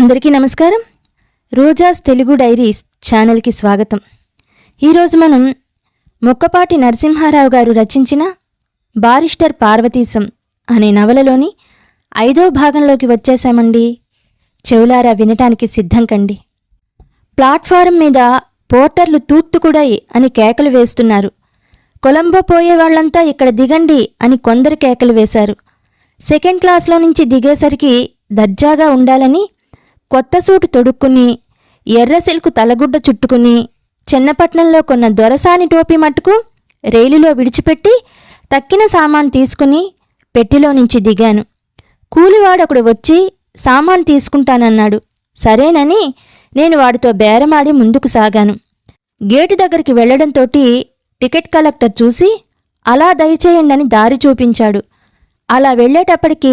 అందరికీ నమస్కారం. రోజాస్ తెలుగు డైరీస్ ఛానల్కి స్వాగతం. ఈరోజు మనం మొక్కపాటి నరసింహారావు గారు రచించిన బారిస్టర్ పార్వతీశం అనే నవలలోని ఐదో భాగంలోకి వచ్చేశామండి. చెవులారా వినటానికి సిద్ధం కండి. ప్లాట్ఫారం మీద పోర్టర్లు తూత్తుకుడై అని కేకలు వేస్తున్నారు. కొలంబో పోయే వాళ్ళంతా ఇక్కడ దిగండి అని కొందరు కేకలు వేశారు. సెకండ్ క్లాస్లో నుంచి దిగేసరికి దర్జాగా ఉండాలని కొత్త సూటు తొడుక్కుని ఎర్ర సిల్కు తలగుడ్డ చుట్టుకుని చెన్నపట్నంలో కొన్న దొరసాని టోపీ మట్టుకు రైలులో విడిచిపెట్టి తక్కిన సామాను తీసుకుని పెట్టిలో నుంచి దిగాను. కూలివాడొకడు వచ్చి సామాను తీసుకుంటానన్నాడు. సరేనని నేను వాడితో బేరమాడి ముందుకు సాగాను. గేటు దగ్గరికి వెళ్ళడంతో టికెట్ కలెక్టర్ చూసి అలా దయచేయండని దారి చూపించాడు. అలా వెళ్ళేటప్పటికి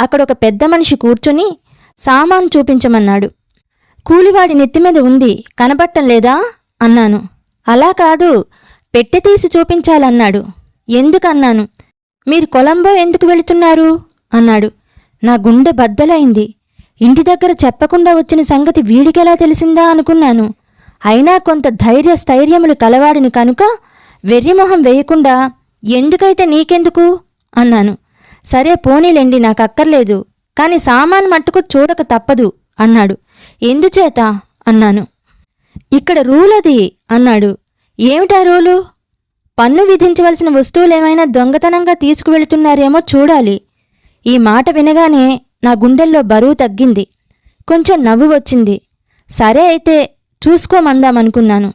అక్కడ ఒక పెద్ద మనిషి కూర్చుని సామాను చూపించమన్నాడు. కూలివాడి నెత్తిమీద ఉంది కనబట్టం లేదా? అన్నాను. అలా కాదు పెట్టె తీసి చూపించాలన్నాడు. ఎందుకన్నాను? మీరు కొలంబో ఎందుకు వెళుతున్నారు? అన్నాడు. నా గుండె బద్దలైంది. ఇంటి దగ్గర చెప్పకుండా వచ్చిన సంగతి వీడికెలా తెలిసిందా అనుకున్నాను. అయినా కొంత ధైర్య స్థైర్యములు కలవాడిని కనుక వెర్రిమొహం వేయకుండా ఎందుకైతే నీకెందుకు? అన్నాను. సరే పోనీలేండి నాకు అక్కర్లేదు కాని సామాన్ మట్టుకు చూడక తప్పదు అన్నాడు. ఎందుచేత? అన్నాను. ఇక్కడ రూల్ అది అన్నాడు. ఏమిటా రూలు? పన్ను విధించవలసిన వస్తువులేమైనా దొంగతనంగా తీసుకువెళుతున్నారేమో చూడాలి. ఈ మాట వినగానే నా గుండెల్లో బరువు తగ్గింది. కొంచెం నవ్వు వచ్చింది. సరే అయితే చూసుకోమందామనుకున్నాను.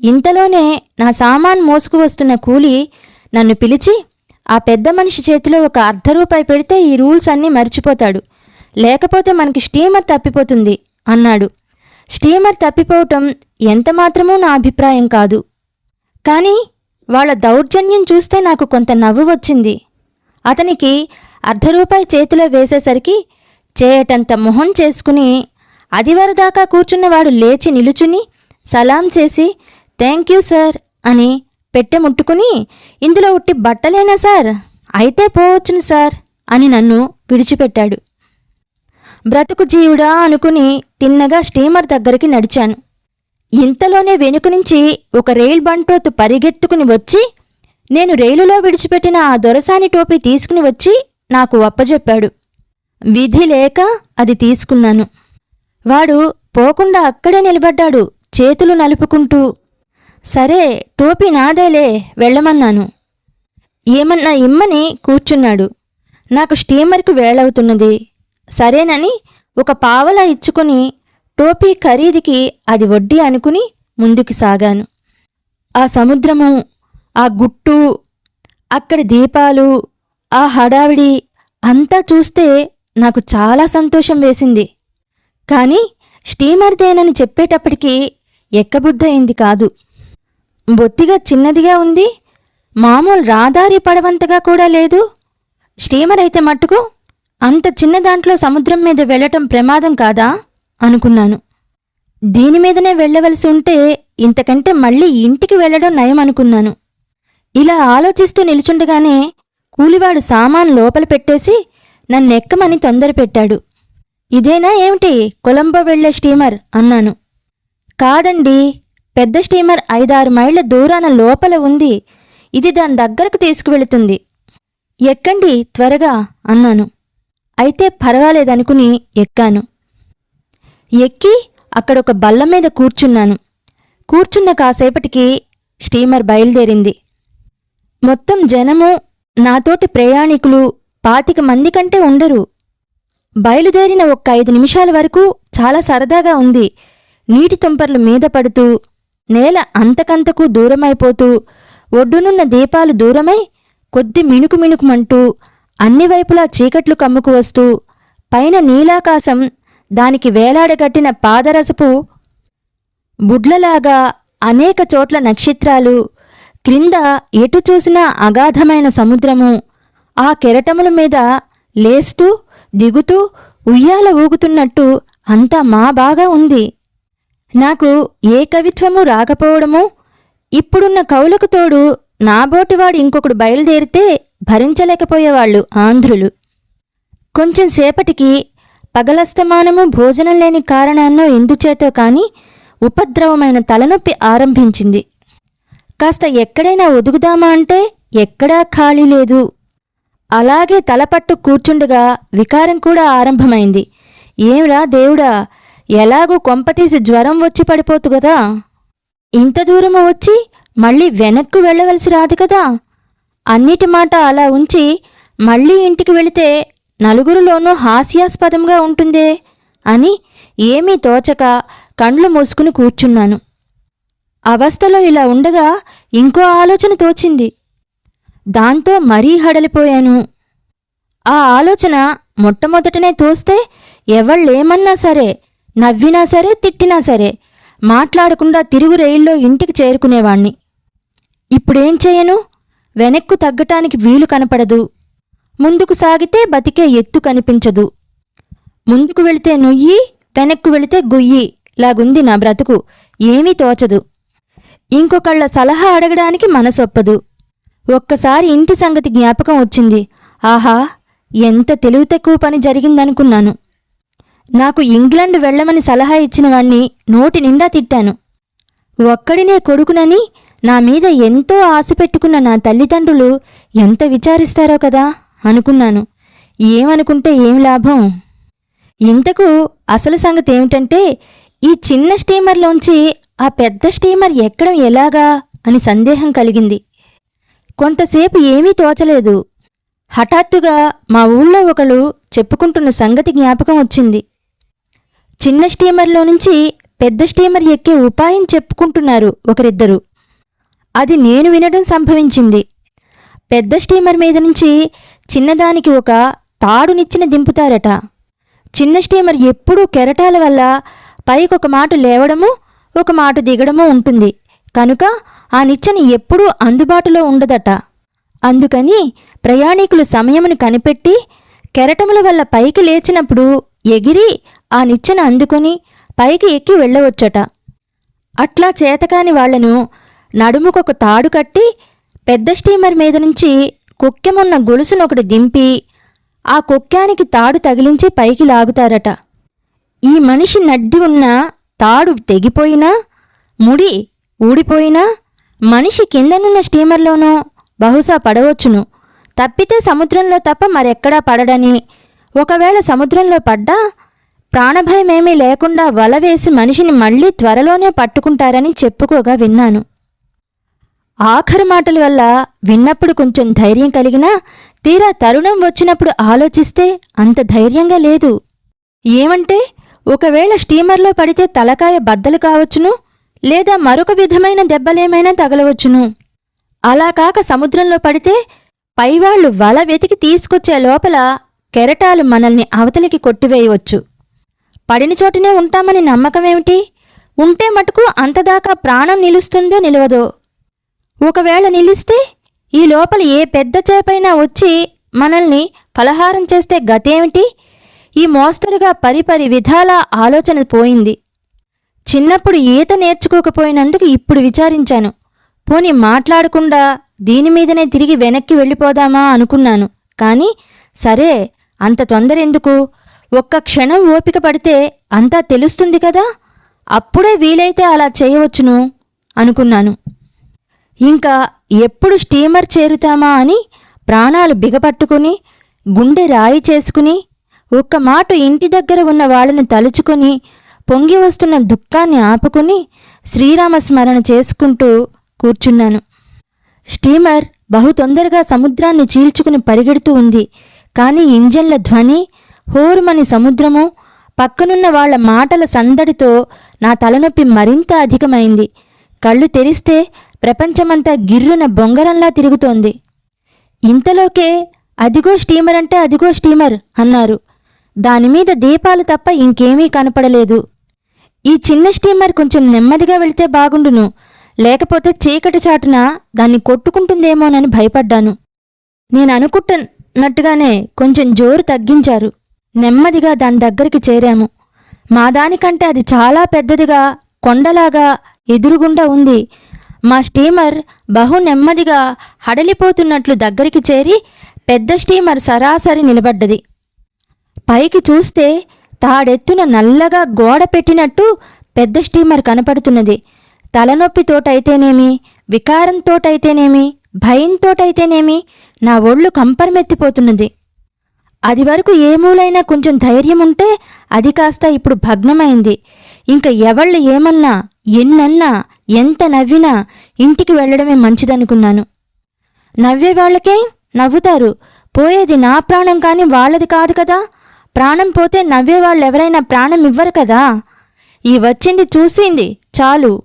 ఇంతలోనే నా సామాన్ మోసుకు వస్తున్న కూలి నన్ను పిలిచి ఆ పెద్ద మనిషి చేతిలో ఒక అర్ధ రూపాయి పెడితే ఈ రూల్స్ అన్నీ మర్చిపోతాడు. లేకపోతే మనకి స్టీమర్ తప్పిపోతుంది అన్నాడు. స్టీమర్ తప్పిపోవటం ఎంతమాత్రమూ నా అభిప్రాయం కాదు. కానీ వాళ్ళ దౌర్జన్యం చూస్తే నాకు కొంత నవ్వు వచ్చింది. అతనికి అర్ధ రూపాయి చేతిలో వేసేసరికి చేయటంత మొహం చేసుకుని అదివరదాకా కూర్చున్నవాడు లేచి నిలుచుని సలాం చేసి థ్యాంక్ యూ సార్ అని పెట్టె ముట్టుకుని ఇందులో ఉట్టి బట్టలేనా సార్? అయితే పోవచ్చును సార్ అని నన్ను విడిచిపెట్టాడు. బ్రతుకు జీవుడా అనుకుని తిన్నగా స్టీమర్ దగ్గరికి నడిచాను. ఇంతలోనే వెనుక నుంచి ఒక రైల్ బంట్రోతు పరిగెత్తుకుని వచ్చి నేను రైలులో విడిచిపెట్టిన ఆ దొరసాని టోపీ తీసుకుని వచ్చి నాకు అప్పజెప్పాడు. విధి లేక అది తీసుకున్నాను. వాడు పోకుండా అక్కడే నిలబడ్డాడు చేతులు నలుపుకుంటూ సరే టోపీ నాదేలే వెళ్ళమన్నాను. ఏమన్నా ఇమ్మని కూర్చున్నాడు. నాకు స్టీమర్కు వేళవుతున్నది సరేనని ఒక పావలా ఇచ్చుకుని టోపీ ఖరీదుకి అది వడ్డీ అనుకుని ముందుకు సాగాను. ఆ సముద్రము ఆ గుట్టు అక్కడి దీపాలు ఆ హడావిడి అంతా చూస్తే నాకు చాలా సంతోషం వేసింది. కానీ స్టీమర్దేనని చెప్పేటప్పటికీ ఎక్కబుద్ధయింది కాదు. బొత్తిగా చిన్నదిగా ఉంది. మామూలు రాదారి పడవంతగా కూడా లేదు. స్టీమర్ అయితే మట్టుకు అంత చిన్న దాంట్లో సముద్రం మీద వెళ్ళటం ప్రమాదం కాదా? అనుకున్నాను. దీని మీదనే వెళ్ళవలసి ఉంటే ఇంతకంటే మళ్ళీ ఇంటికి వెళ్ళడం నయం అనుకున్నాను. ఇలా ఆలోచిస్తూ నిలుచుండగానే కూలివాడు సామాన్ లోపల పెట్టేసి నన్నెక్కమని తొందర పెట్టాడు. ఇదేనా ఏమిటి? కొలంబో వెళ్ళే స్టీమర్? అన్నాను. కాదండి పెద్ద స్టీమర్ ఐదారు మైళ్ళ దూరాన లోపల ఉంది. ఇది దాని దగ్గరకు తీసుకువెళుతుంది. ఎక్కండి త్వరగా అన్నాను. అయితే పర్వాలేదనుకుని ఎక్కాను. ఎక్కి అక్కడ ఒక బల్ల మీద కూర్చున్నాను. కూర్చున్న కాసేపటికి స్టీమర్ బయలుదేరింది. మొత్తం జనము నాతోటి ప్రయాణికులు పాతిక మంది కంటే ఉండరు. బయలుదేరిన ఒక్క ఐదు నిమిషాల వరకు చాలా సరదాగా ఉంది. నీటి తుంపర్లు మీద పడుతూ నేల అంతకంతకు దూరమైపోతూ ఒడ్డునున్న దీపాలు దూరమై కొద్ది మిణుకు మిణుకుమంటూ అన్ని వైపులా చీకట్లు కమ్ముకు వస్తూ పైన నీలాకాశం దానికి వేలాడగట్టిన పాదరసపు బుడ్లలాగా అనేక చోట్ల నక్షత్రాలు క్రింద ఎటు చూసినా అగాధమైన సముద్రము ఆ కెరటముల మీద లేస్తూ దిగుతూ ఉయ్యాల ఊగుతున్నట్టు అంతా మా బాగా ఉంది. నాకు ఏ కవిత్వము రాకపోవడము ఇప్పుడున్న కవులకు తోడు నాబోటివాడు ఇంకొకడు బయలుదేరితే భరించలేకపోయేవాళ్ళు ఆంధ్రులు. కొంచెం సేపటికి పగలస్తమానము భోజనం లేని కారణాన్నో ఎందుచేతో కాని ఉపద్రవమైన తలనొప్పి ఆరంభించింది. కాస్త ఎక్కడైనా ఒదుగుదామా అంటే ఎక్కడా ఖాళీ లేదు. అలాగే తలపట్టు కూర్చుండగా వికారం కూడా ఆరంభమైంది. ఏమిరా దేవుడా ఎలాగూ కొంపతీసి జ్వరం వచ్చి పడిపోతు కదా ఇంత దూరము వచ్చి మళ్ళీ వెనక్కు వెళ్ళవలసి రాదు కదా? అన్నిటి మాట అలా ఉంచి మళ్ళీ ఇంటికి వెళితే నలుగురిలోనూ హాస్యాస్పదంగా ఉంటుందే అని ఏమీ తోచక కండ్లు మూసుకుని కూర్చున్నాను. అవస్థలో ఇలా ఉండగా ఇంకో ఆలోచన తోచింది. దాంతో మరీ హడలిపోయాను. ఆ ఆలోచన మొట్టమొదటనే తోస్తే ఎవళ్ళేమన్నా సరే నవ్వినా సరే తిట్టినా సరే మాట్లాడకుండా తిరుగు రైల్లో ఇంటికి చేరుకునేవాణ్ణి. ఇప్పుడేం చేయను? వెనక్కు తగ్గటానికి వీలు కనపడదు. ముందుకు సాగితే బతికే ఎత్తు కనిపించదు. ముందుకు వెళితే నొయ్యి వెనక్కు వెళితే గొయ్యి లాగుంది నా బ్రతుకు. ఏమీ తోచదు. ఇంకొకళ్ళ సలహా అడగడానికి మనసొప్పదు. ఒక్కసారి ఇంటి సంగతి జ్ఞాపకం వచ్చింది. ఆహా ఎంత తెలివి తక్కువ పని జరిగిందనుకున్నాను. నాకు ఇంగ్లాండ్ వెళ్ళమని సలహా ఇచ్చిన వాణ్ణి నోటి నిండా తిట్టాను. ఒక్కడినే కొడుకునని నా మీద ఎంతో ఆశ పెట్టుకున్న నా తల్లిదండ్రులు ఎంత విచారిస్తారో కదా అనుకున్నాను. ఏమనుకుంటే ఏం లాభం? ఇంతకు అసలు సంగతి ఏమిటంటే ఈ చిన్న స్టీమర్లోంచి ఆ పెద్ద స్టీమర్ ఎక్కడం ఎలాగా అని సందేహం కలిగింది. కొంతసేపు ఏమీ తోచలేదు. హఠాత్తుగా మా ఊళ్ళో ఒకళ్ళు చెప్పుకుంటున్న సంగతి జ్ఞాపకం వచ్చింది. చిన్న స్టీమర్లో నుంచి పెద్ద స్టీమర్ ఎక్కే ఉపాయం చెప్పుకుంటున్నారు ఒకరిద్దరు. అది నేను వినడం సంభవించింది. పెద్ద స్టీమర్ మీద నుంచి చిన్నదానికి ఒక తాడునిచ్చిన దింపుతారట. చిన్న స్టీమర్ ఎప్పుడూ కెరటాల వల్ల పైకొక మాట లేవడము ఒక మాట దిగడము ఉంటుంది. కనుక ఆ నిచ్చెన ఎప్పుడూ అందుబాటులో ఉండదట. అందుకని ప్రయాణికులు సమయమును కనిపెట్టి కెరటముల వల్ల పైకి లేచినప్పుడు ఎగిరి ఆ నిచ్చెన అందుకొని పైకి ఎక్కి వెళ్ళవచ్చట. అట్లా చేతకాని వాళ్ళను నడుముకొక తాడు కట్టి పెద్ద స్టీమర్ మీద నుంచి కుక్కెమున్న గొలుసునొకటి దింపి ఆ కుక్కానికి తాడు తగిలించి పైకి లాగుతారట. ఈ మనిషి నడ్డి ఉన్న తాడు తెగిపోయినా ముడి ఊడిపోయినా మనిషి కిందనున్న స్టీమర్లోనో బహుశా పడవచ్చును. తప్పితే సముద్రంలో తప్ప మరెక్కడా పడడని. ఒకవేళ సముద్రంలో పడ్డా ప్రాణభయమేమీ లేకుండా వల వేసి మనిషిని మళ్ళీ త్వరలోనే పట్టుకుంటారని చెప్పుకోగా విన్నాను. ఆఖరి మాటల వల్ల విన్నప్పుడు కొంచెం ధైర్యం కలిగినా తీరా తరుణం వచ్చినప్పుడు ఆలోచిస్తే అంత ధైర్యంగా లేదు. ఏమంటే ఒకవేళ స్టీమర్లో పడితే తలకాయ బద్దలు కావచ్చును లేదా మరొక విధమైన దెబ్బలేమైనా తగలవచ్చును. అలా కాక సముద్రంలో పడితే పైవాళ్ళు వల వెతికి తీసుకొచ్చే లోపల కెరటాలు మనల్ని అవతలికి కొట్టివేయవచ్చు. పడిన చోటనే ఉంటామని నమ్మకం ఏమిటి ఉంటే మటుకు అంతదాకా ప్రాణం నిలుస్తుందో నిలవదో. ఒకవేళ నిలిస్తే ఈ లోపల ఏ పెద్ద చేపైనా వచ్చి మనల్ని ఫలహారం చేస్తే గతేమిటి? ఈ మోస్తరుగా పరిపరి విధాల ఆలోచన పోయింది. చిన్నప్పుడు ఈత నేర్చుకోకపోయినందుకు ఇప్పుడు విచారించాను. పోని మాట్లాడకుండా దీని మీదనే తిరిగి వెనక్కి వెళ్ళిపోదామా అనుకున్నాను. కానీ సరే అంత తొందర ఎందుకు ఒక్క క్షణం ఓపిక పడితే అంతా తెలుస్తుంది కదా? అప్పుడే వీలైతే అలా చేయవచ్చును అనుకున్నాను. ఇంకా ఎప్పుడు స్టీమర్ చేరుతామా అని ప్రాణాలు బిగపట్టుకుని గుండె రాయి చేసుకుని ఒక్క మాట ఇంటి దగ్గర ఉన్న వాళ్ళని తలుచుకొని పొంగి వస్తున్న దుఃఖాన్ని ఆపుకుని శ్రీరామ స్మరణ చేసుకుంటూ కూర్చున్నాను. స్టీమర్ బహు తొందరగా సముద్రాన్ని చీల్చుకుని పరిగెడుతూ ఉంది. కానీ ఇంజన్ల ధ్వని హోరుమని సముద్రము పక్కనున్న వాళ్ళ మాటల సందడితో నా తలనొప్పి మరింత అధికమైంది. కళ్ళు తెరిస్తే ప్రపంచమంతా గిర్రున బొంగరంలా తిరుగుతోంది. ఇంతలోకే అదిగో స్టీమర్ అంటే అదిగో స్టీమర్ అన్నారు. దానిమీద దీపాలు తప్ప ఇంకేమీ కనపడలేదు. ఈ చిన్న స్టీమర్ కొంచెం నెమ్మదిగా వెళితే బాగుండును. లేకపోతే చీకటి చాటున దాన్ని కొట్టుకుంటుందేమోనని భయపడ్డాను. నేను అనుకుంటున్నట్టుగానే కొంచెం జోరు తగ్గించారు. నెమ్మదిగా దాని దగ్గరికి చేరాము. మా దానికంటే అది చాలా పెద్దదిగా కొండలాగా ఎదురుగుండా ఉంది. మా స్టీమర్ బహు నెమ్మదిగా హడలిపోతున్నట్లు దగ్గరికి చేరి పెద్ద స్టీమర్ సరాసరి నిలబడ్డది. పైకి చూస్తే తాడెత్తున నల్లగా గోడ పెట్టినట్టు పెద్ద స్టీమర్ కనపడుతున్నది. తలనొప్పితోటైతేనేమి వికారంతోటైతేనేమి భయంతోటైతేనేమి నా ఒళ్ళు కంపరమెత్తిపోతున్నది. అది వరకు ఏ మూలైనా కొంచెం ధైర్యం ఉంటే అది కాస్త ఇప్పుడు భగ్నమైంది. ఇంకా ఎవళ్ళు ఏమన్నా ఎన్నన్నా ఎంత నవ్వినా ఇంటికి వెళ్ళడమే మంచిదనుకున్నాను. నవ్వే వాళ్ళకే నవ్వుతారు. పోయేది నా ప్రాణం కానీ వాళ్ళది కాదు కదా. ప్రాణం పోతే నవ్వేవాళ్ళు ఎవరైనా ప్రాణం ఇవ్వరు కదా. ఈ వచ్చింది చూసింది చాలు.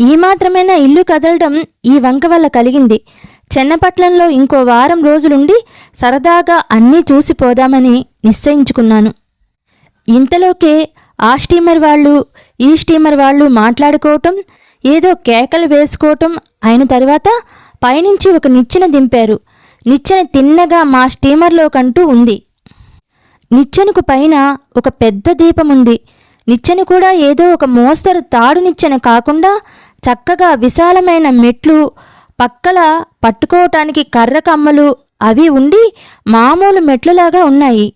ఈ మాత్రమైనా ఇల్లు కదలడం ఈ వంక వల్ల కలిగింది. చెన్నపట్నంలో ఇంకో వారం రోజులుండి సరదాగా అన్నీ చూసిపోదామని నిశ్చయించుకున్నాను. ఇంతలోకే ఆ స్టీమర్ వాళ్ళు ఈ స్టీమర్ వాళ్ళు మాట్లాడుకోవటం ఏదో కేకలు వేసుకోవటం అయిన తర్వాత పైనుంచి ఒక నిచ్చెన దింపారు. నిచ్చెన తిన్నగా మా స్టీమర్లోకంటూ ఉంది. నిచ్చెనకు పైన ఒక పెద్ద దీపం ఉంది. నిచ్చెన కూడా ఏదో ఒక మోస్తరు తాడు నిచ్చెన కాకుండా చక్కగా విశాలమైన మెట్లు పక్కల పట్టుకోవటానికి కర్ర కమ్మలు అవి ఉండి మామూలు మెట్లులాగా ఉన్నాయి.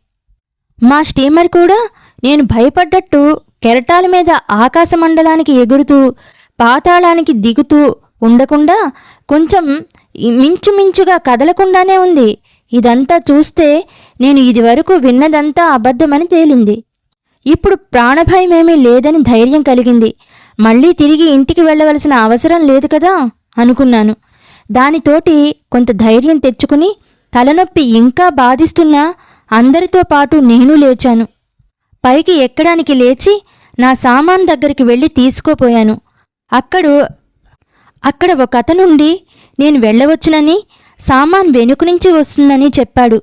మా స్టీమర్ కూడా నేను భయపడ్డట్టు కెరటాల మీద ఆకాశమండలానికి ఎగురుతూ పాతాళానికి దిగుతూ ఉండకుండా కొంచెం మించుమించుగా కదలకుండానే ఉంది. ఇదంతా చూస్తే నేను ఇదివరకు విన్నదంతా అబద్ధమని తేలింది. ఇప్పుడు ప్రాణభయమేమీ లేదని ధైర్యం కలిగింది. మళ్ళీ తిరిగి ఇంటికి వెళ్ళవలసిన అవసరం లేదు కదా? అనుకున్నాను. దానితోటి కొంత ధైర్యం తెచ్చుకుని తలనొప్పి ఇంకా బాధిస్తున్నా అందరితో పాటు నేను లేచాను. పైకి ఎక్కడానికి లేచి నా సామాన్ దగ్గరికి వెళ్ళి తీసుకోపోయాను. అక్కడు అక్కడ ఒక అతనుండి నేను వెళ్ళవచ్చునని సామాన్ వెనుక నుంచి వస్తుందని చెప్పాడు.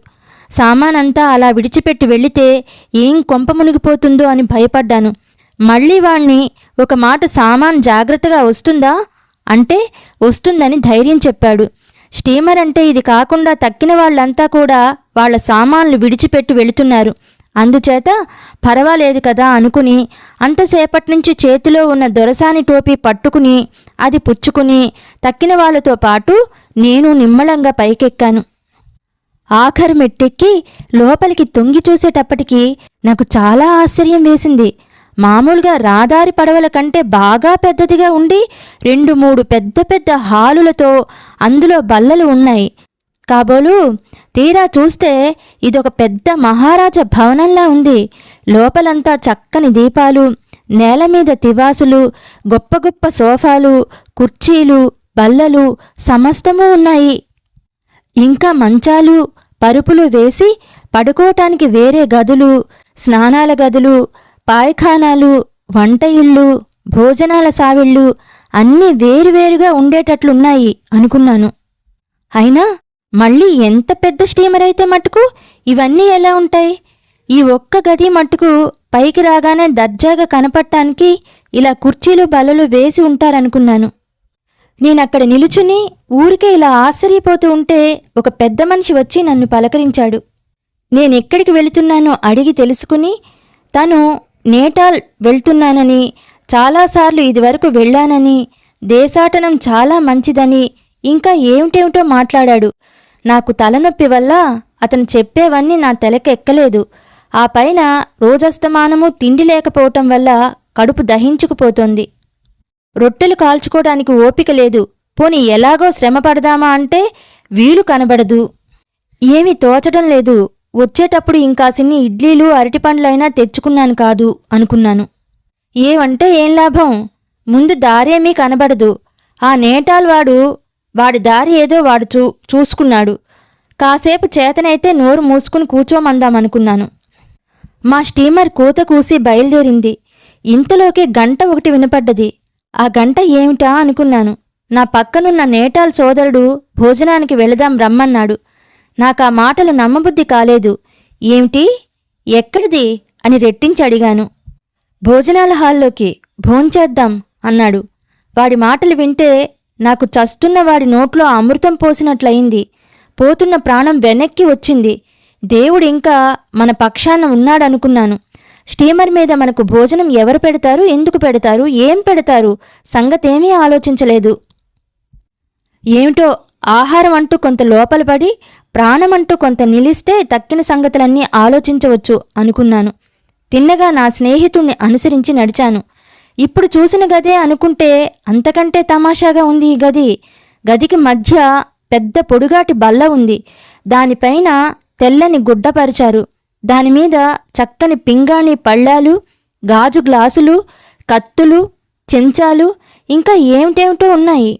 సామాన్ అంతా అలా విడిచిపెట్టి వెళితే ఏం కొంప మునిగిపోతుందో అని భయపడ్డాను. మళ్ళీ వాణ్ణి ఒక మాట సామాన్ జాగ్రత్తగా వస్తుందా? అంటే వస్తుందని ధైర్యం చెప్పాడు. స్టీమర్ అంటే ఇది కాకుండా తక్కిన వాళ్ళంతా కూడా వాళ్ళ సామాన్లు విడిచిపెట్టి వెళుతున్నారు. అందుచేత పర్వాలేదు కదా అనుకుని అంతసేపటి నుంచి చేతిలో ఉన్న దొరసాని టోపీ పట్టుకుని అది పుచ్చుకుని తక్కిన వాళ్ళతో పాటు నేను నిమ్మళంగా పైకెక్కాను. ఆఖరు మెట్టెక్కి లోపలికి తొంగి చూసేటప్పటికీ నాకు చాలా ఆశ్చర్యం వేసింది. మామూలుగా రాదారి పడవల కంటే బాగా పెద్దదిగా ఉండి రెండు మూడు పెద్ద పెద్ద హాలులతో అందులో బల్లలు ఉన్నాయి. కాబోలు తీరా చూస్తే ఇదొక పెద్ద మహారాజ భవనంలా ఉంది. లోపలంతా చక్కని దీపాలు నేల మీద తివాసులు గొప్ప గొప్ప సోఫాలు కుర్చీలు బల్లలు సమస్తము ఉన్నాయి. ఇంకా మంచాలు పరుపులు వేసి పడుకోవటానికి వేరే గదులు స్నానాల గదులు పాయఖానాలు వంట ఇళ్ళు భోజనాల సావిళ్ళు అన్నీ వేరువేరుగా ఉండేటట్లున్నాయి అనుకున్నాను. అయినా మళ్ళీ ఎంత పెద్ద స్టీమర్ అయితే మట్టుకు ఇవన్నీ ఎలా ఉంటాయి? ఈ ఒక్క గది మట్టుకు పైకి రాగానే దర్జాగా కనపడటానికి ఇలా కుర్చీలు బలలు వేసి ఉంటారనుకున్నాను. నేనక్కడ నిలుచుని ఊరికే ఇలా ఆశ్చర్యపోతూ ఉంటే ఒక పెద్ద మనిషి వచ్చి నన్ను పలకరించాడు. నేనెక్కడికి వెళుతున్నానో అడిగి తెలుసుకుని తను నేటాల్ వెళ్తున్నానని చాలాసార్లు ఇదివరకు వెళ్ళానని దేశాటనం చాలా మంచిదని ఇంకా ఏమిటేమిటో మాట్లాడాడు. నాకు తలనొప్పి వల్ల అతను చెప్పేవన్నీ నా తెలకెక్కలేదు ఆ పైన రోజస్తమానము తిండి లేకపోవటం వల్ల కడుపు దహించుకుపోతోంది. రొట్టెలు కాల్చుకోవడానికి ఓపిక లేదు. పోని ఎలాగో శ్రమ పడదామా అంటే వీలు కనబడదు. ఏమీ తోచడం లేదు. వచ్చేటప్పుడు ఇంకాసిన్ని ఇడ్లీలు అరటిపండ్లైనా తెచ్చుకున్నాను కాదు అనుకున్నాను. ఏవంటే ఏం లాభం? ముందు దారేమీ కనబడదు. ఆ నేటాల్వాడు వాడి దారి ఏదో వాడు చూ చూసుకున్నాడు. కాసేపు చేతనైతే నోరు మూసుకుని కూర్చోమందామనుకున్నాను. మా స్టీమర్ కూత కూసి బయలుదేరింది. ఇంతలోకే గంట ఒకటి వినపడ్డది. ఆ గంట ఏమిటా అనుకున్నాను. నా పక్కనున్న నేటాల్ సోదరుడు భోజనానికి వెళదాం రమ్మన్నాడు. నాకా మాటలు నమ్మబుద్ధి కాలేదు. ఏమిటి? ఎక్కడిది? అని రెట్టించి అడిగాను. భోజనాల హాల్లోకి భోంచేద్దాం అన్నాడు. వాడి మాటలు వింటే నాకు చస్తున్న వాడి నోట్లో అమృతం పోసినట్లయింది. పోతున్న ప్రాణం వెనక్కి వచ్చింది. దేవుడు ఇంకా మన పక్షాన ఉన్నాడనుకున్నాను. స్టీమర్ మీద మనకు భోజనం ఎవరు పెడతారు? ఎందుకు పెడతారు? ఏం పెడతారు? సంగతేమీ ఆలోచించలేదు. ఏమిటో ఆహారం అంటూ కొంత లోపల పడి ప్రాణం అంటూ కొంత నిలిస్తే తక్కిన సంగతులన్నీ ఆలోచించవచ్చు అనుకున్నాను. తిన్నగా నా స్నేహితుణ్ణి అనుసరించి నడిచాను. ఇప్పుడు చూసిన గదే అనుకుంటే అంతకంటే తమాషాగా ఉంది ఈ గది. గదికి మధ్య పెద్ద పొడుగాటి బల్ల ఉంది. దానిపైన తెల్లని గుడ్డపరిచారు దానిమీద చక్కని పింగాణి పళ్ళాలు గాజు గ్లాసులు కత్తులు చెంచాలు ఇంకా ఏమిటేమిటో ఉన్నాయి.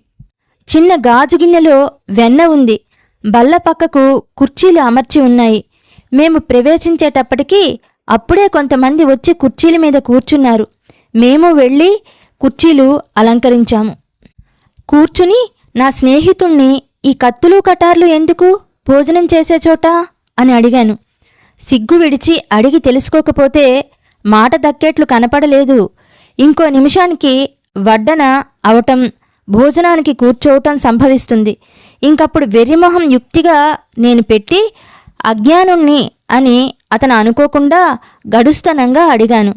చిన్న గాజు గిన్నెలో వెన్న ఉంది. బల్ల పక్కకు కుర్చీలు అమర్చి ఉన్నాయి. మేము ప్రవేశించేటప్పటికీ అప్పుడే కొంతమంది వచ్చి కుర్చీల మీద కూర్చున్నారు. మేము వెళ్ళి కుర్చీలు అలంకరించాము. కూర్చుని నా స్నేహితుణ్ణి ఈ కత్తులు కటార్లు ఎందుకు? భోజనం చేసే చోట అని అడిగాను. సిగ్గు విడిచి అడిగి తెలుసుకోకపోతే మాట దక్కేట్లు కనపడలేదు. ఇంకో నిమిషానికి వడ్డన అవటం భోజనానికి కూర్చోవటం సంభవిస్తుంది. ఇంకప్పుడు వెర్రిమొహం యుక్తిగా నేను పెట్టి అజ్ఞానుణ్ణి అని అతను అనుకోకుండా గడుస్తనంగా అడిగాను.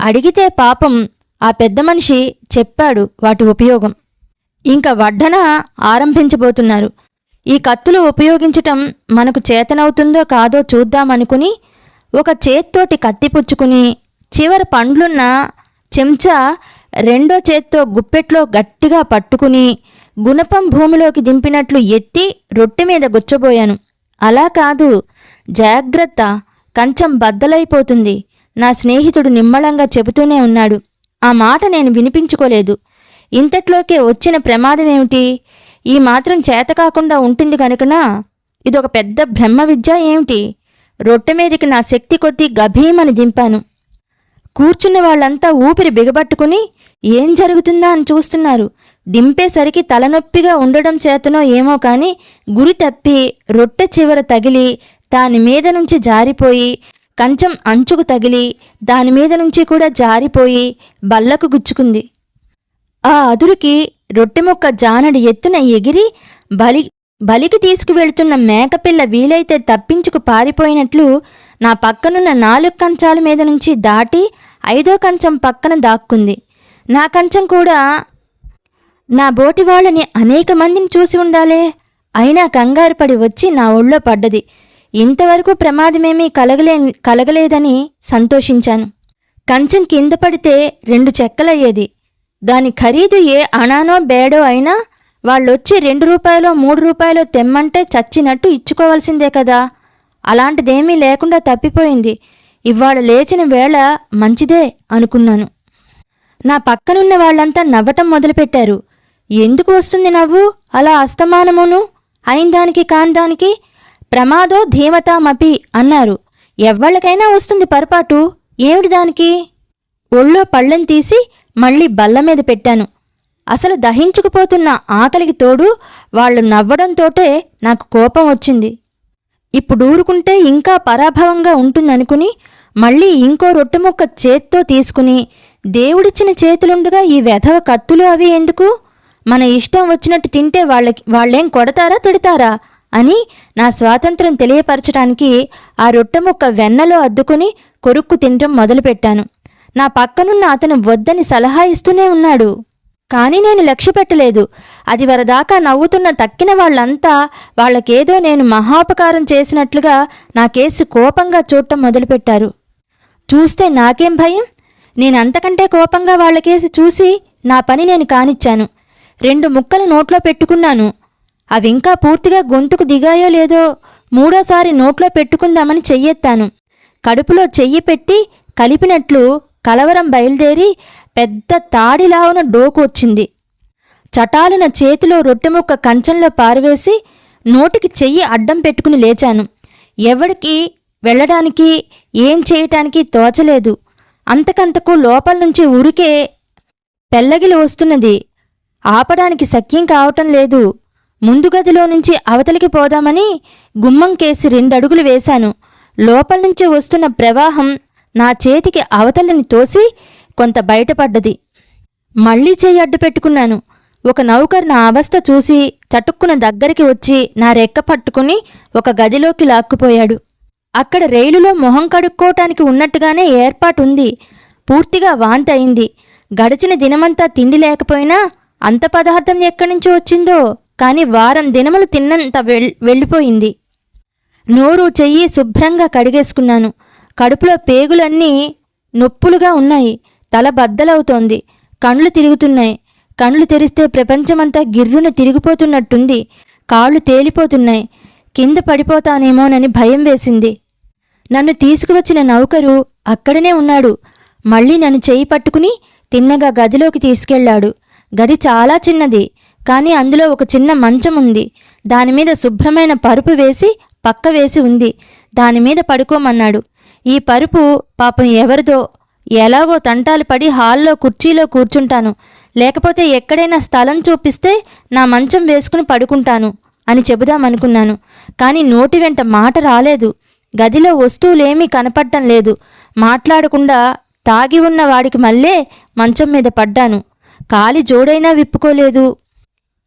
అడిగితే పాపం ఆ పెద్ద మనిషి చెప్పాడు వాటి ఉపయోగం. ఇంకా వడ్డన ఆరంభించబోతున్నారు. ఈ కత్తులు ఉపయోగించటం మనకు చేతనవుతుందో కాదో చూద్దామనుకుని ఒక చేత్తోటి కత్తి పుచ్చుకుని చివరి పండ్లున్న చెంచా రెండో చేత్తో గుప్పెట్లో గట్టిగా పట్టుకుని గుణపం భూమిలోకి దింపినట్లు ఎత్తి రొట్టె మీద గుచ్చబోయాను. అలా కాదు జాగ్రత్త కంచం బద్దలైపోతుంది. నా స్నేహితుడు నిమ్మళంగా చెబుతూనే ఉన్నాడు. ఆ మాట నేను వినిపించుకోలేదు. ఇంతట్లోకే వచ్చిన ప్రమాదమేమిటి? ఈ మాత్రం చేత కాకుండా ఉంటుంది కనుకనా ఇదొక పెద్ద బ్రహ్మ విద్య ఏమిటి? రొట్టె మీదకి నా శక్తి కొద్దీ గభీమని దింపాను. కూర్చున్న వాళ్ళంతా ఊపిరి బిగబట్టుకుని ఏం జరుగుతుందా అని చూస్తున్నారు. దింపేసరికి తలనొప్పిగా ఉండడం చేతనో ఏమో కాని గురి తప్పి రొట్టె చివర తగిలి దాని మీద నుంచి జారిపోయి కంచం అంచుకు తగిలి దాని మీద నుంచి కూడా జారిపోయి బల్లకు గుచ్చుకుంది. ఆ అదురుకి రొట్టె ముక్క జానడి ఎత్తున ఎగిరి బలి బలికి తీసుకువెళ్తున్న మేకపిల్ల వీలైతే తప్పించుకు పారిపోయినట్లు నా పక్కనున్న నాలుగు కంచాల మీద నుంచి దాటి ఐదో కంచం పక్కన దాక్కుంది. నా కంచం కూడా. నా బోటి వాళ్ళని అనేక మందిని చూసి ఉండాలే. అయినా కంగారు పడి వచ్చి నా ఒళ్ళో పడ్డది. ఇంతవరకు ప్రమాదమేమీ కలగలే కలగలేదని సంతోషించాను. కంచం కింద పడితే రెండు చెక్కలయ్యేది. దాని ఖరీదు ఏ అణానో బేడో అయినా వాళ్ళొచ్చి రెండు రూపాయలో మూడు రూపాయలో తెమ్మంటే చచ్చినట్టు ఇచ్చుకోవాల్సిందే కదా. అలాంటిదేమీ లేకుండా తప్పిపోయింది. ఇవాళ లేచిన వేళ మంచిదే అనుకున్నాను. నా పక్కనున్న వాళ్ళంతా నవ్వటం మొదలుపెట్టారు. ఎందుకు వస్తుంది నవ్వు? అలా అస్తమానమును అయిందానికి కాందానికి ప్రమాదో ధీమతామపి అన్నారు. ఎవ్వళ్ళకైనా వస్తుంది పొరపాటు. ఏమిటి దానికి? ఒళ్ళో పళ్ళెం తీసి మళ్ళీ బల్ల మీద పెట్టాను. అసలు దహించుకుపోతున్న ఆకలికి తోడు వాళ్ళు నవ్వడంతోటే నాకు కోపం వచ్చింది. ఇప్పుడు ఊరుకుంటే ఇంకా పరాభవంగా ఉంటుందనుకుని మళ్ళీ ఇంకో రొట్టె ముక్క చేత్తో తీసుకుని దేవుడిచ్చిన చేతులుండగా ఈ వెధవ కత్తులు అవి ఎందుకు? మన ఇష్టం వచ్చినట్టు తింటే వాళ్ళకి వాళ్ళేం కొడతారా తిడతారా? అని నా స్వాతంత్రం తెలియపరచడానికి ఆ రొట్టె ముక్క వెన్నలో అద్దుకుని కొరుక్కు తినటం మొదలుపెట్టాను. నా పక్కనున్న అతను వద్దని సలహా ఇస్తూనే ఉన్నాడు. కానీ నేను లక్ష్య పెట్టలేదు. అది వరదాకా నవ్వుతున్న తక్కిన వాళ్ళంతా వాళ్ళకేదో నేను మహాపకారం చేసినట్లుగా నా కేసు కోపంగా చూడటం మొదలుపెట్టారు. చూస్తే నాకేం భయం? నేనంతకంటే కోపంగా వాళ్ళకేసి చూసి నా పని నేను కానిచ్చాను. రెండు ముక్కలు నోట్లో పెట్టుకున్నాను. అవింకా పూర్తిగా గొంతుకు దిగాయో లేదో మూడోసారి నోట్లో పెట్టుకుందామని చెయ్యెత్తాను. కడుపులో చెయ్యి పెట్టి కలిపినట్లు కలవరం బయలుదేరి పెద్ద తాడిలావున డోకు వచ్చింది. చటాలున చేతిలో రొట్టెముక్క కంచంలో పారవేసి నోటికి చెయ్యి అడ్డం పెట్టుకుని లేచాను. ఎవడికి వెళ్ళడానికి ఏం చేయటానికి తోచలేదు. అంతకంతకు లోపల నుంచి ఉరికే పెల్లగిలి వస్తున్నది. ఆపడానికి సఖ్యం కావటం లేదు. ముందు గదిలో నుంచి అవతలికి పోదామని గుమ్మం కేసి రెండడుగులు వేశాను. లోపల నుంచి వస్తున్న ప్రవాహం నా చేతికి అవతలని తోసి కొంత బయటపడ్డది. మళ్ళీ చేయి అడ్డు పెట్టుకున్నాను. ఒక నౌకర్ నా అవస్థ చూసి చటుక్కున దగ్గరికి వచ్చి నా రెక్క పట్టుకుని ఒక గదిలోకి లాక్కుపోయాడు. అక్కడ రైలులో మొహం కడుక్కోవటానికి ఉన్నట్టుగానే ఏర్పాటుంది. పూర్తిగా వాంతి అయింది గడిచిన దినమంతా తిండి లేకపోయినా అంత పదార్థం ఎక్కడి నుంచి వచ్చిందో కానీ వారం దినములు తిన్నంత వెళ్ వెళ్ళిపోయింది. నోరు చెయ్యి శుభ్రంగా కడిగేసుకున్నాను. కడుపులో పేగులన్నీ నొప్పులుగా ఉన్నాయి. తల బద్దలవుతోంది. కండ్లు తిరుగుతున్నాయి. కండ్లు తెరిస్తే ప్రపంచమంతా గిర్రున తిరిగిపోతున్నట్టుంది. కాళ్ళు తేలిపోతున్నాయి. కింద పడిపోతానేమోనని భయం వేసింది. నన్ను తీసుకువచ్చిన నౌకరు అక్కడనే ఉన్నాడు. మళ్ళీ నన్ను చేయి పట్టుకుని తిన్నగా గదిలోకి తీసుకెళ్ళాడు. గది చాలా చిన్నది కానీ అందులో ఒక చిన్న మంచం ఉంది. దానిమీద శుభ్రమైన పరుపు వేసి పక్క వేసి ఉంది. దానిమీద పడుకోమన్నాడు. ఈ పరుపు పాపం ఎవరిదో ఎలాగో తంటాలు పడి హాల్లో కుర్చీలో కూర్చుంటాను. లేకపోతే ఎక్కడైనా స్థలం చూపిస్తే నా మంచం వేసుకుని పడుకుంటాను అని చెబుదామనుకున్నాను. కానీ నోటి వెంట మాట రాలేదు. గదిలో వస్తువులేమీ కనపడటం లేదు. మాట్లాడకుండా తాగి ఉన్న వాడికి మళ్ళీ మంచం మీద పడ్డాను. కాలి జోడైనా విప్పుకోలేదు.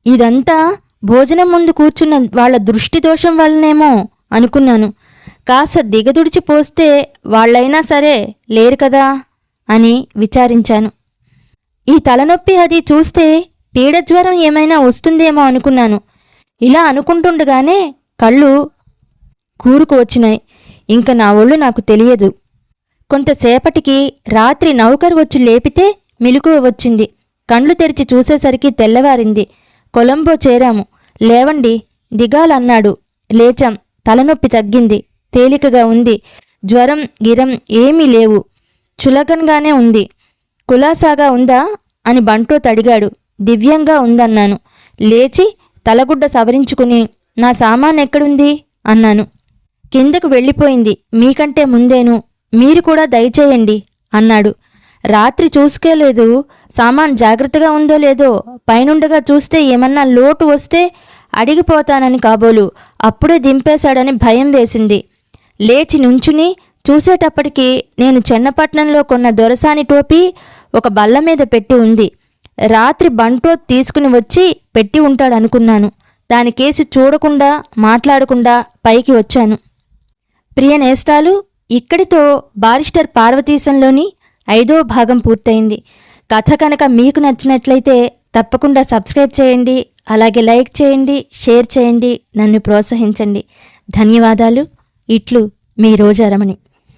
ఇదంతా భోజనం ముందు కూర్చున్న వాళ్ళ దృష్టి దోషం వల్లనేమో అనుకున్నాను. కాస్త దిగదుడిచి పోస్తే వాళ్ళైనా సరే లేరు కదా అని విచారించాను. ఈ తలనొప్పి అది చూస్తే పీడజ్వరం ఏమైనా వస్తుందేమో అనుకున్నాను. ఇలా అనుకుంటుండగానే కళ్ళు కూరుకు వచ్చినాయి. ఇంక నా ఒళ్ళు నాకు తెలియదు. కొంతసేపటికి రాత్రి నౌకరు వచ్చి లేపితే మిలుకువ వచ్చింది. కండ్లు తెరిచి చూసేసరికి తెల్లవారింది. కొలంబో చేరాము. లేవండి దిగాలన్నాడు. లేచాం. తలనొప్పి తగ్గింది. తేలికగా ఉంది. జ్వరం గిరం ఏమీ లేవు. చులకన్గానే ఉంది. కులాసాగా ఉందా? అని బంటో తడిగాడు. దివ్యంగా ఉందన్నాను. లేచి తలగుడ్డ సవరించుకుని నా సామాన్ ఎక్కడుంది? అన్నాను. కిందకు వెళ్ళిపోయింది. మీకంటే ముందేను. మీరు కూడా దయచేయండి అన్నాడు. రాత్రి చూసుకోలేదు సామాన్ జాగ్రత్తగా ఉందో లేదో పైనుండగా చూస్తే ఏమన్నా లోటు వస్తే అడిగిపోతానని కాబోలు. అప్పుడే దింపేశాడని భయం వేసింది. లేచి నుంచుని చూసేటప్పటికి నేను చెన్నపట్నంలో కొన్న దొరసాని టోపీ ఒక బల్ల మీద పెట్టి ఉంది. రాత్రి బంటో తీసుకుని వచ్చి పెట్టి ఉంటాడనుకున్నాను. దానికేసి చూడకుండా మాట్లాడకుండా పైకి వచ్చాను. ప్రియ నేస్తాలు ఇక్కడితో బారిస్టర్ పార్వతీశంలోని ఐదో భాగం పూర్తయింది. కథ కనుక మీకు నచ్చినట్లయితే తప్పకుండా సబ్స్క్రైబ్ చేయండి అలాగే లైక్ చేయండి షేర్ చేయండి నన్ను ప్రోత్సహించండి. ధన్యవాదాలు. ఇట్లు మీ రోజారమణి